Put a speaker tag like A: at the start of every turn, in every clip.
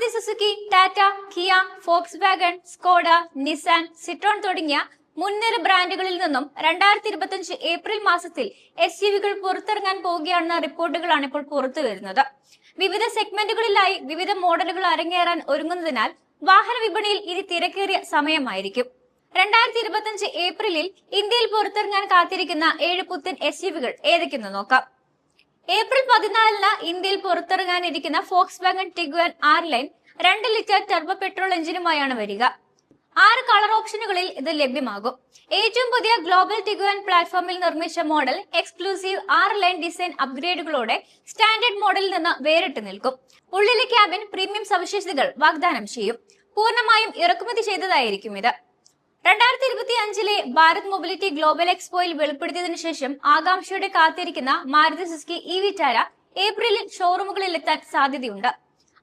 A: Maruti Suzuki Tata Kia Volkswagen Skoda Nissan Citroen തുടങ്ങിയ മുൻനിര ബ്രാൻഡുകളിൽ നിന്നും രണ്ടായിരത്തി ഇരുപത്തിയഞ്ച് ഏപ്രിൽ മാസത്തിൽ എസ് യു വികൾ പുറത്തിറങ്ങാൻ പോവുകയാണെന്ന റിപ്പോർട്ടുകളാണ് ഇപ്പോൾ പുറത്തു വരുന്നത്. വിവിധ സെഗ്മെന്റുകളിലായി വിവിധ മോഡലുകൾ അരങ്ങേറാൻ ഒരുങ്ങുന്നതിനാൽ വാഹന വിപണിയിൽ ഇനി തിരക്കേറിയ സമയമായിരിക്കും. രണ്ടായിരത്തി ഇരുപത്തിയഞ്ച് ഏപ്രിലിൽ ഇന്ത്യയിൽ പുറത്തിറങ്ങാൻ കാത്തിരിക്കുന്ന ഏഴ് പുത്തൻ എസ് യു വികൾ ഏതൊക്കെയെന്ന് നോക്കാം. ഏപ്രിൽ പതിനാലിന് ഇന്ത്യയിൽ പുറത്തിറങ്ങാനിരിക്കുന്ന Volkswagen Tiguan R line രണ്ട് ലിറ്റർ ടെർബോ പെട്രോൾ എഞ്ചിനുമായാണ് വരിക. ആറ് കളർ ഓപ്ഷനുകളിൽ ഇത് ലഭ്യമാകും. ഏറ്റവും പുതിയ ഗ്ലോബൽ ടിഗുവൻ പ്ലാറ്റ്ഫോമിൽ നിർമ്മിച്ച model exclusive R line design അപ്ഗ്രേഡുകളോടെ standard മോഡലിൽ നിന്ന് വേറിട്ട് നിൽക്കും. ഉള്ളിലെ ക്യാബിൻ പ്രീമിയം സവിശേഷതകൾ വാഗ്ദാനം ചെയ്യും. പൂർണമായും ഇറക്കുമതി ചെയ്തതായിരിക്കും ഇത്. രണ്ടായിരത്തി ഇരുപത്തി അഞ്ചിലെ ഭാരത് മൊബിലിറ്റി ഗ്ലോബൽ എക്സ്പോയിൽ വെളിപ്പെടുത്തിയതിനു ശേഷം ആകാംക്ഷയോടെ കാത്തിരിക്കുന്ന മാരുതി സിസ്കി ഇ വിറ്റാര ഏപ്രിലിൽ ഷോറൂമുകളിൽ എത്താൻ സാധ്യതയുണ്ട്.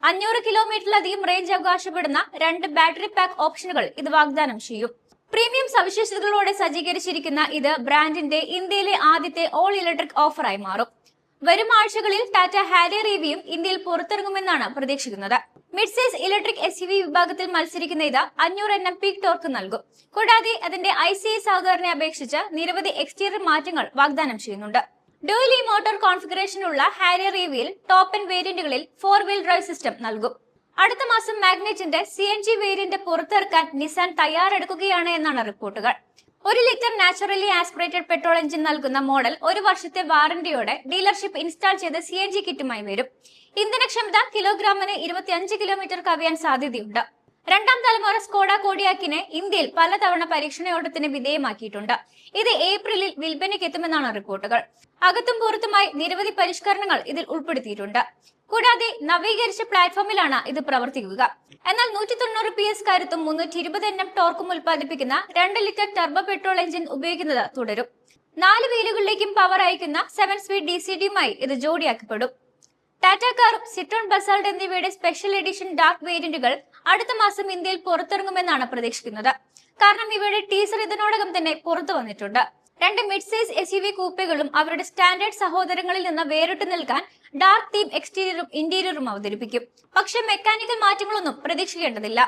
A: അഞ്ഞൂറ് കിലോമീറ്ററിലധികം റേഞ്ച് അവകാശപ്പെടുന്ന രണ്ട് ബാറ്ററി പാക്ക് ഓപ്ഷനുകൾ ഇത് വാഗ്ദാനം ചെയ്യും. പ്രീമിയം സവിശേഷതകളോടെ സജ്ജീകരിച്ചിരിക്കുന്ന ഇത് ബ്രാൻഡിന്റെ ഇന്ത്യയിലെ ആദ്യത്തെ ഓൾ ഇലക്ട്രിക് ഓഫറായി മാറും. വരും ആഴ്ചകളിൽ ടാറ്റ ഹാരിയർ ഇവിയും ഇന്ത്യയിൽ പുറത്തിറങ്ങുമെന്നാണ് പ്രതീക്ഷിക്കുന്നത്. Mid size electric S U വിഭാഗത്തിൽ മത്സരിക്കുന്ന ഇത് അഞ്ഞൂറ് എൻ എം പീക്ക് ടോർക്ക് നൽകും. കൂടാതെ അതിന്റെ ഐ സി ഐ സാധാരണയെ അപേക്ഷിച്ച് നിരവധി എക്സ്റ്റീരിയർ മാറ്റങ്ങൾ വാഗ്ദാനം ചെയ്യുന്നുണ്ട്. ഡോയിലി മോട്ടോർ കോൺഫിഗറേഷനുള്ള ഹാരിയർ ഇവിയിൽ ടോപ്പ് എൻ വേരിയന്റുകളിൽ ഫോർ വീൽ ഡ്രൈവ് സിസ്റ്റം നൽകും. അടുത്ത മാസം മാഗ്നറ്റിന്റെ സി എൻ ജി വേരിയന്റ് പുറത്തിറക്കാൻ നിസാൻ തയ്യാറെടുക്കുകയാണ് എന്നാണ് റിപ്പോർട്ടുകൾ ഒരു litre naturally aspirated petrol engine നൽകുന്ന മോഡൽ ഒരു വർഷത്തെ വാറന്റിയോടെ ഡീലർഷിപ്പ് ഇൻസ്റ്റാൾ ചെയ്ത് സി എൻ ജി കിറ്റുമായി വരും. ഇന്ധനക്ഷമത കിലോഗ്രാമിന് ഇരുപത്തിയഞ്ച് കിലോമീറ്റർ കവിയാൻ സാധ്യതയുണ്ട്. രണ്ടാം തലമുറ സ്കോഡ കോഡിയാക്കിനെ ഇന്ത്യയിൽ പലതവണ പരീക്ഷണയോട്ടത്തിന് വിധേയമാക്കിയിട്ടുണ്ട്. ഇത് ഏപ്രിലിൽ വിൽപ്പനയ്ക്ക് എത്തുമെന്നാണ് റിപ്പോർട്ടുകൾ. അകത്തും പുറത്തുമായി നിരവധി പരിഷ്കരണങ്ങൾ ഇതിൽ ഉൾപ്പെടുത്തിയിട്ടുണ്ട്. കൂടാതെ നവീകരിച്ച പ്ലാറ്റ്ഫോമിലാണ് ഇത് പ്രവർത്തിക്കുക. എന്നാൽ നൂറ്റി തൊണ്ണൂറ് പി എസ് കരുത്തും മുന്നൂറ്റി ഇരുപത് എൻ എം ടോർക്കും ഉൽപ്പാദിപ്പിക്കുന്ന രണ്ട് ലിറ്റർ ടർബോ പെട്രോൾ എഞ്ചിൻ ഉപയോഗിക്കുന്നത് തുടരും. നാല് വീലുകളിലേക്കും പവർ അയക്കുന്ന സെവൻ സ്പീഡ് ഡി സി ഡിയുമായി ഇത് ജോഡിയാക്കപ്പെടും. ടാറ്റ കാറും സിട്രോൺ ബസാൾട്ട് എന്നിവയുടെ സ്പെഷ്യൽ എഡിഷൻ ഡാർക്ക് വേരിയന്റുകൾ അടുത്ത മാസം ഇന്ത്യയിൽ പുറത്തിറങ്ങുമെന്നാണ് പ്രതീക്ഷിക്കുന്നത്. കാരണം ഇവയുടെ ടീസർ ഇതിനോടകം തന്നെ പുറത്തു വന്നിട്ടുണ്ട്. രണ്ട് mid size S U V കൂപ്പകളും അവരുടെ സ്റ്റാൻഡേർഡ് സഹോദരങ്ങളിൽ നിന്ന് വേറിട്ട് നിൽക്കാൻ ഡാർക്ക് തീം എക്സ്റ്റീരിയറും ഇന്റീരിയറും അവതരിപ്പിക്കും. പക്ഷേ മെക്കാനിക്കൽ മാറ്റങ്ങളൊന്നും പ്രതീക്ഷിക്കേണ്ടതില്ല.